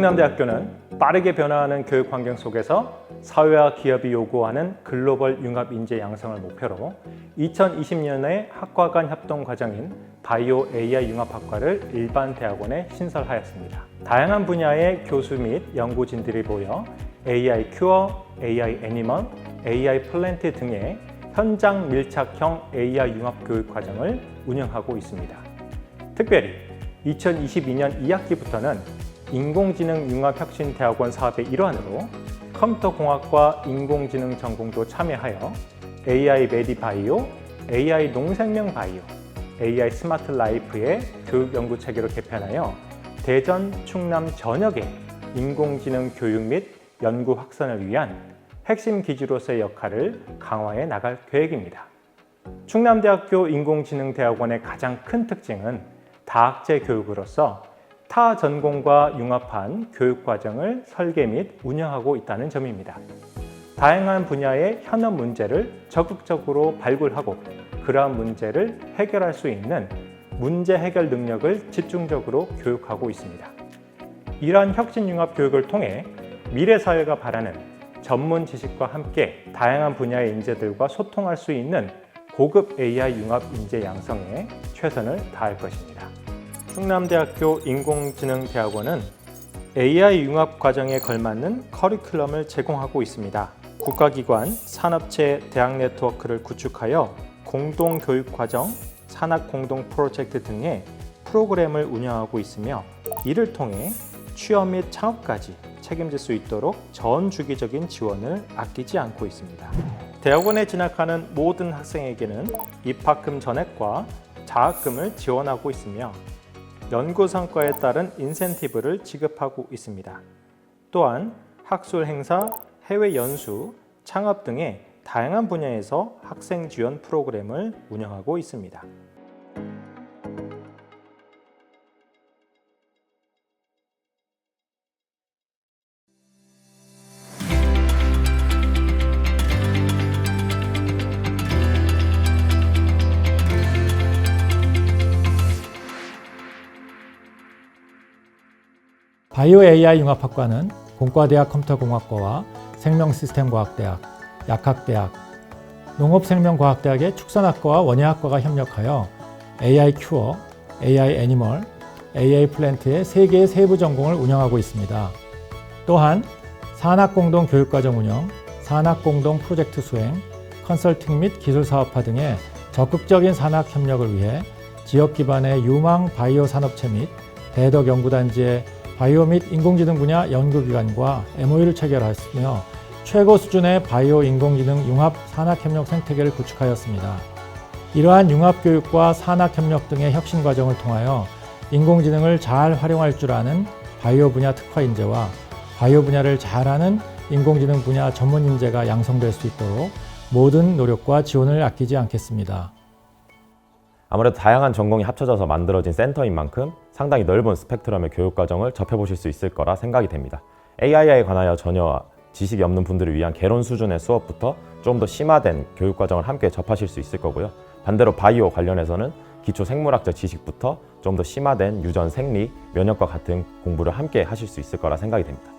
충남대학교는 빠르게 변화하는 교육 환경 속에서 사회와 기업이 요구하는 글로벌 융합 인재 양성을 목표로 2020년에 학과 간 협동 과정인 바이오 AI 융합학과를 일반 대학원에 신설하였습니다. 다양한 분야의 교수 및 연구진들이 모여 AI 큐어, AI 애니멀, AI 플랜트 등의 현장 밀착형 AI 융합 교육 과정을 운영하고 있습니다. 특별히 2022년 2학기부터는 인공지능 융합혁신대학원 사업의 일환으로 컴퓨터공학과 인공지능 전공도 참여하여 AI 메디바이오, AI 농생명 바이오, AI 스마트 라이프의 교육 연구 체계로 개편하여 대전, 충남 전역의 인공지능 교육 및 연구 확산을 위한 핵심 기지로서의 역할을 강화해 나갈 계획입니다. 충남대학교 인공지능대학원의 가장 큰 특징은 다학제 교육으로서 타 전공과 융합한 교육 과정을 설계 및 운영하고 있다는 점입니다. 다양한 분야의 현업 문제를 적극적으로 발굴하고 그러한 문제를 해결할 수 있는 문제 해결 능력을 집중적으로 교육하고 있습니다. 이러한 혁신 융합 교육을 통해 미래 사회가 바라는 전문 지식과 함께 다양한 분야의 인재들과 소통할 수 있는 고급 AI 융합 인재 양성에 최선을 다할 것입니다. 충남대학교 인공지능대학원은 AI 융합 과정에 걸맞는 커리큘럼을 제공하고 있습니다. 국가기관, 산업체, 대학 네트워크를 구축하여 공동 교육 과정, 산학 공동 프로젝트 등의 프로그램을 운영하고 있으며 이를 통해 취업 및 창업까지 책임질 수 있도록 전 주기적인 지원을 아끼지 않고 있습니다. 대학원에 진학하는 모든 학생에게는 입학금 전액과 장학금을 지원하고 있으며 연구 성과에 따른 인센티브를 지급하고 있습니다. 또한 학술 행사, 해외 연수, 창업 등의 다양한 분야에서 학생 지원 프로그램을 운영하고 있습니다. 바이오 AI 융합학과는 공과대학 컴퓨터공학과와 생명시스템과학대학, 약학대학, 농업생명과학대학의 축산학과와 원예학과가 협력하여 AI 큐어, AI 애니멀, AI 플랜트의 세 개의 세부 전공을 운영하고 있습니다. 또한 산학공동 교육과정 운영, 산학공동 프로젝트 수행, 컨설팅 및 기술사업화 등의 적극적인 산학 협력을 위해 지역 기반의 유망 바이오 산업체 및 대덕 연구단지의 바이오 및 인공지능 분야 연구기관과 MOU를 체결하였으며 최고 수준의 바이오 인공지능 융합 산학협력 생태계를 구축하였습니다. 이러한 융합교육과 산학협력 등의 혁신 과정을 통하여 인공지능을 잘 활용할 줄 아는 바이오 분야 특화 인재와 바이오 분야를 잘 아는 인공지능 분야 전문 인재가 양성될 수 있도록 모든 노력과 지원을 아끼지 않겠습니다. 아무래도 다양한 전공이 합쳐져서 만들어진 센터인 만큼 상당히 넓은 스펙트럼의 교육 과정을 접해보실 수 있을 거라 생각이 됩니다. AI에 관하여 전혀 지식이 없는 분들을 위한 개론 수준의 수업부터 좀 더 심화된 교육 과정을 함께 접하실 수 있을 거고요. 반대로 바이오 관련해서는 기초 생물학적 지식부터 좀 더 심화된 유전 생리, 면역과 같은 공부를 함께 하실 수 있을 거라 생각이 됩니다.